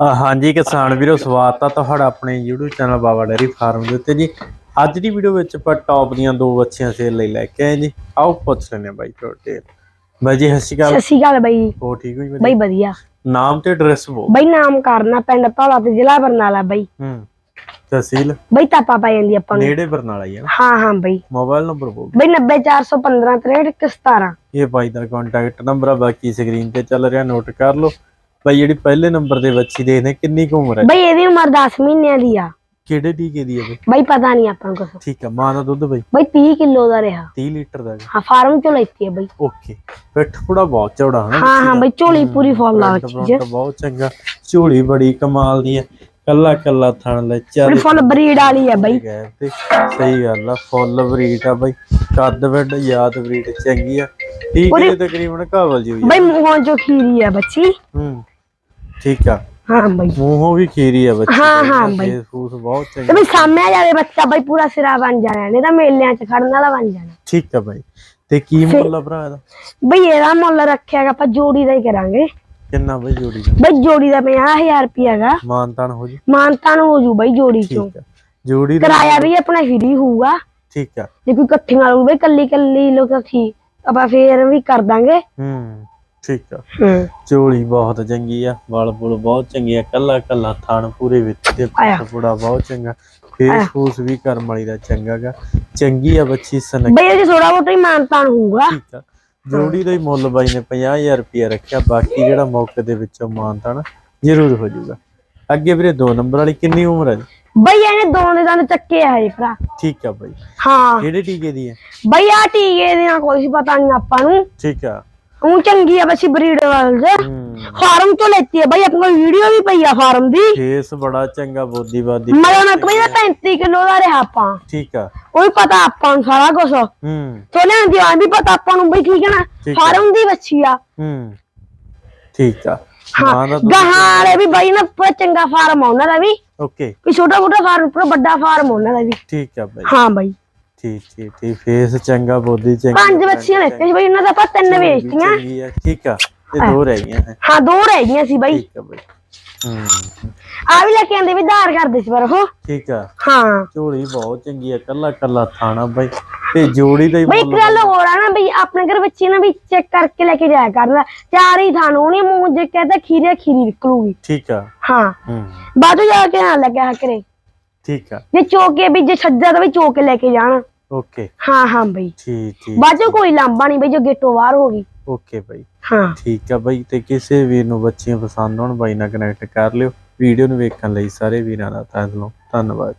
ਹਾਂਜੀ ਕਿਸਾਨ ਵੀਰੋ ਸਵਾਗਤ ਆ ਤੁਹਾਡਾ ਆਪਣੇ YouTube channel Baba dairy farm ਦੇ ਉੱਤੇ ਜੀ। ਅੱਜ ਦੀ ਵੀਡੀਓ ਵਿੱਚ ਆਪਾਂ ਟੌਪ ਦੀਆਂ ਦੋ ਬੱਚੀਆਂ ਸੇਲ ਲਈ ਲੈ ਕੇ ਆਏ ਜੀ। ਆਓ ਪੁੱਛ ਲੈਣੇ ਬਾਈ ਤੁਹਾਡੇ ਬਾਈ ਜੀ ਸਤਿ ਸ਼੍ਰੀ ਅਕਾਲ। ਸਤਿ ਸ਼੍ਰੀ ਅਕਾਲ ਬਾਈ। ਹੋ ਠੀਕ ਹੋ ਜੀ ਬਾਈ ਵਧੀਆ। ਨਾਮ ਤੇ ਐਡਰੈਸ ਬੋ ਬਾਈ ਨਾਮ ਕਰਨਾ ਪਿੰਡ ਧੌਲਾ ਤੇ ਜ਼ਿਲ੍ਹਾ ਬਰਨਾਲਾ ਬਾਈ। ਹੂੰ ਤਹਿਸੀਲ? ਬਾਈ ਤਾਪਾ ਪੈ ਜਾਂਦੀ ਆਪਾਂ ਨੂੰ। ਨੇੜੇ ਬਰਨਾਲਾ ਹੀ ਨਾ ਹਾਂ ਹਾਂ ਬਾਈ। ਮੋਬਾਈਲ ਨੰਬਰ ਬੋ ਬਾਈ 90415 6317 ਇਹ ਬਾਈ ਦਾ ਕੰਟੈਕਟ ਨੰਬਰ ਆ ਬਾਕੀ ਸਕਰੀਨ ਤੇ ਚੱਲ ਰਿਹਾ ਨੋਟ ਕਰ ਲਓ। ਬਾਈ ਜਿਹੜੀ ਪਹਿਲੇ ਨੰਬਰ ਦੇ ਬੱਚੀ ਦੇਖਦੇ ਕਿੰਨੀ ਕੁ ਉਮਰ ਹੈ? ਬਾਈ ਇਹਦੀ ਉਮਰ 10 ਮਹੀਨਿਆਂ ਦੀ ਆ। ਕਿਹੜੇ ਟੀਕੇ ਦੀ ਹੈ ਬਈ? ਬਾਈ ਪਤਾ ਨਹੀਂ ਆਪਾਂ ਨੂੰ ਕੁਛ। ਠੀਕ ਆ ਮਾਂ ਦਾ ਦੁੱਧ ਬਾਈ? ਬਾਈ 30 ਕਿਲੋ ਦਾ ਰਿਹਾ। 30 ਲੀਟਰ ਦਾ ਹੈਗਾ। ਹਾਂ ਫਾਰਮ ਚੋਂ ਲੈਤੀ ਹੈ ਬਾਈ। ਓਕੇ। ਪਿੱਠ ਪੂੜਾ ਬਹੁਤ ਚੌੜਾ ਹੈ ਹਾਂ ਹਾਂ ਬਾਈ ਝੋਲੀ ਪੂਰੀ ਫੁੱਲ ਆ ਚੀਜ਼ ਫਰੰਟ ਬਹੁਤ ਚੰਗਾ। ਝੋਲੀ ਬੜੀ ਕਮਾਲ ਦੀ ਹੈ। ਕੱਲਾ ਕੱਲਾ ਥਣ ਲੈ ਚੱਲ ਫੁੱਲ ਬਰੀਡ ਵਾਲੀ ਆ ਬਾਈ। ਗਏ ਤੇ ਸਹੀ ਗੱਲ ਆ ਫੁੱਲ ਬਰੀਡ ਆ ਬਾਈ। ਕੱਦ ਵੱਡ ਯਾਦ ਬਰੀਡ ਚੰਗੀ ਆ। ਠੀਕ ਹੈ ਤਕਰੀਬਨ ਕਾਬਲ ਜੀ ਹੋਈ ਆ। ਬਾਈ ਮੂੰਹੋਂ ਚੋਂ ਖੀਰੀ ਆ ਬੱਚੀ। ਹੂੰ। ਠੀਕ ਆ। ਹਾਂ ਬਾਈ। ਮੂੰਹੋਂ ਵੀ ਖੀਰੀ ਆ ਬੱਚੀ ਹਾਂ, ਹਾਂ ਬਾਈ। ਫੇਸ ਫੂਸ ਬਹੁਤ ਤੇ ਚੰਗਾ ਬਈ ਸਾਹਮਣੇ ਜਾਵੇ ਬੱਚਾ ਬਾਈ ਪੂਰਾ ਸਿਰਾ ਬਣ ਜਾਣਾ ਨਹੀਂ ਤਾਂ ਮੇਲਿਆਂ 'ਚ ਖੜਨ ਵਾਲਾ ਬਣ ਜਾਣਾ। ਠੀਕ ਆ ਬਾਈ। ਤੇ ਕੀ ਮੁੱਲ ਆ ਭਰਾ ਇਹਦਾ? ਬਈ ਇਹਦਾ ਮੁੱਲ ਰੱਖਿਆਗਾ ਆਪਾਂ ਜੋੜੀ ਦਾ ਹੀ ਕਰਾਂਗੇ। ਕਿੰਨਾ ਬਾਈ ਜੋੜੀ ਦਾ? ਬਈ ਜੋੜੀ ਦਾ 50000 ਰੁਪਿਆਗਾ ਮਾਨਤਾਨ ਹੋ ਜੀ? ਮਾਨਤਾਨ ਹੋ ਜੂ ਬਈ ਜੋੜੀ ਚੋਂ। ਠੀਕ ਆ। ਜੋੜੀ ਦਾ ਕਿਰਾਇਆ ਵੀ ਆਪਣਾ ਫ੍ਰੀ ਹੋਊਗਾ। ਠੀਕ ਆ। ਜੇ ਕੋਈ ਇਕੱਠੀਆਂ ਲਊ ਬਈ ਕੱਲੀ ਕੱਲੀ ਲੋਕ ਠੀਕ। ਆਪਾਂ ਫੇਰ ਵੀ ਕਰ ਦਾਂਗੇ। ਹੂੰ। ਠੀਕ ਆ। ਹੂੰ। ਝੋਲੀ ਬਹੁਤ ਚੰਗੀ ਆ ਵਾਲ ਬੁਲ ਬਹੁਤ ਚੰਗੀ ਆ ਕੱਲਾ ਕੱਲਾ ਥਣ ਪੂਰੇ ਵਿੱਚ ਤੇ ਆਇਆ। ਬਹੁਤ ਚੰਗਾ। ਫੇਸ ਫੂਸ ਵੀ ਕਰਮ ਵਾਲੀ ਦਾ ਚੰਗਾ ਗਾ। ਚੰਗੀ ਆ ਬੱਚੀ ਸਨਕ। ਬਈ ਇਹ ਥੋੜਾ ਬਹੁਤਾ ਹੀ ਮਾਨਤਾਨ ਹੋਊਗਾ। ਠੀਕ ਆ। ਜੋੜੀ ਦਾ ਹੀ ਮੁੱਲ ਬਾਈ ਨੇ 50000 ਰੁਪਇਆ ਰੱਖਿਆ ਬਾਕੀ ਜਿਹੜਾ ਮੌਕੇ ਦੇ ਵਿੱਚੋਂ ਮਾਨਤਾ ਨਾ ਜ਼ਰੂਰ ਹੋ ਜਾਊਗਾ। ਅੱਗੇ ਵੀਰੇ 2 ਨੰਬਰ ਵਾਲੀ ਕਿੰਨੀ ਉਮਰ ਹੈ ਜੀ? ਬਈ ਇਹਨੇ ਦੋ ਦੇ ਦੰਦ ਚੱਕੇ ਆ ਹਜੇ ਭਰਾ। ਠੀਕ ਆ ਬਾਈ। ਹਾਂ। ਕਿਹੜੇ ਟੀਕੇ ਦੀ ਹੈ ਬਈ ਆ ਟੀਕੇ ਦੇ ਨਾਲ ਕੋਈ ਪਤਾ ਨਹੀਂ ਆਪਾਂ ਨੂੰ। ਠੀਕ ਆ। ਉਹ ਚੰਗੀ ਆ ਬੱਚੀ ਬਰੀਡ ਵਾਲ ਦੇ ਹੂੰ। ਫਾਰਮ ਤੋਂ ਲੈਤੀ ਹੈ ਬਈ ਆਪਣੇ ਕੋਲ ਵੀਡੀਓ ਵੀ ਪਈ ਆ ਫਾਰਮ ਦੀ। ਫੇਸ ਬੜਾ ਚੰਗਾ ਬੋਦੀਵਾਦੀ ਮਤਲਬ ਮੈਂ ਬਈ 35 ਕਿਲੋ ਦਾ ਰਿਹਾ ਆਪਾਂ। ਠੀਕ ਆ। ਉਹ ਵੀ ਪਤਾ ਆਪਾਂ ਨੂੰ ਸਾਰਾ ਕੁਝ ਹੂੰ। ਤੋਲਿਆਂ ਦੀ ਆਂ ਵੀ ਪਤਾ ਆਪਾਂ ਨੂੰ ਬਈ ਨਾ ਠੀਕ ਆ। ਫਾਰਮ ਦੀ ਬੱਚੀ ਆ। ਹੂੰ। ਠੀਕ ਆ। ਹਾਂ ਮਾਂ ਦਾ ਦੁੱਧ- ਗਾਹਾਂ ਵਾਲੇ ਵੀ ਬਾਈ ਨਾ ਪੂਰਾ ਚੰਗਾ ਫਾਰਮ ਆ ਉਹਨਾਂ ਦਾ ਵੀ। ਓਕੇ। ਕੋਈ ਛੋਟਾ ਮੋਟਾ ਫਾਰਮ ਪੂਰਾ ਵੱਡਾ ਫਾਰਮ ਆ ਉਹਨਾਂ ਦਾ ਵੀ। ਠੀਕ ਆ ਬਾਈ। ਹਾਂ ਬਾਈ। ਠੀਕ ਠੀਕ ਠੀਕ ਫੇਸ ਚੰਗਾ ਬੋਦੀ ਚੰਗੀ ਪੰਜ ਬੱਚੀਆਂ ਲੈਤੇ ਸੀ ਬਾਈ ਉਹਨਾਂ ਦਾ ਆਪਾਂ ਤਿੰਨ ਵੇਚਤੀਆਂ। ਚੰਗੀ ਆ ਠੀਕ ਆ ਤੇ ਦੋ ਰਹਿ ਗਈਆਂ ਹੈ ਹਾਂ ਦੋ ਰਹਿ ਗਈਆਂ ਸੀ ਬਾਈ। ਠੀਕ ਆ ਬਾਈ। ਹੂੰ। ਆ ਵੀ ਲੈ ਕੇ ਆਂਦੇ ਵੀ ਧਾਰ ਕਰਦੇ ਸੀ ਪਰ ਉਹ ਠੀਕ ਆ। ਹਾਂ। ਝੋਲੀ ਬਹੁਤ ਚੰਗੀ ਆ ਕੱਲਾ ਕੱਲਾ ਥਾਣਾ ਬਾਈ। ਤੇ ਜੋੜੀ ਦਾ ਹੀ ਬਈ ਇੱਕ ਗੱਲ ਹੋਰ ਆ ਨਾ ਬਈ ਆਪਣੇ ਘਰ ਬੱਚੇ ਨਾ ਵੀ ਚੈੱਕ ਕਰਕੇ ਲੈ ਕੇ ਜਾਇਆ ਕਰਨਾ। ਚਾਰ ਹੀ ਥਾਨ ਹੋਣੀ ਮੂੰਹ ਜੇ ਕਹਿੰਦਾ ਖੀਰੇ ਖੀਰੀ ਨਿਕਲੂਗੀ। ਠੀਕ ਆ। ਹਾਂ। ਹੂੰ। ਬਾਅਦੋਂ ਜਾ ਕੇ ਨਾ ਲੱਗਿਆ ਕਰੇ ਠੀਕ ਆ। ਜੇ ਚੋਕੇ ਵੀ ਜੇ ਛੱਜਾ ਤਾਂ ਵੀ ਚੋਕੇ ਲੈ ਕੇ ਜਾਣ। ਓਕੇ। ਹਾਂ ਹਾਂ ਬਈ। ਠੀਕ ਠੀਕ। ਬਾਅਦੋਂ ਕੋਈ ਲਾਂਬਾ ਨਹੀਂ ਬਈ ਜੋ ਗੇਟੋਂ ਬਾਹਰ ਹੋ ਗਈ। Okay bye. ਹਾਂ। ਠੀਕ ਆ ਬਾਈ ਤੇ ਕਿਸੇ ਵੀਰ ਨੂੰ ਬੱਚੀਆਂ ਪਸੰਦ ਹੋਣ ਬਾਈ ਨਾਲ ਕਨੈਕਟ ਕਰ ਲਿਓ। ਵੀਡੀਓ ਨੂੰ ਵੇਖਣ ਲਈ ਸਾਰੇ ਵੀਰਾਂ ਦਾ ਤਹਿ ਦਿਲੋਂ ਧੰਨਵਾਦ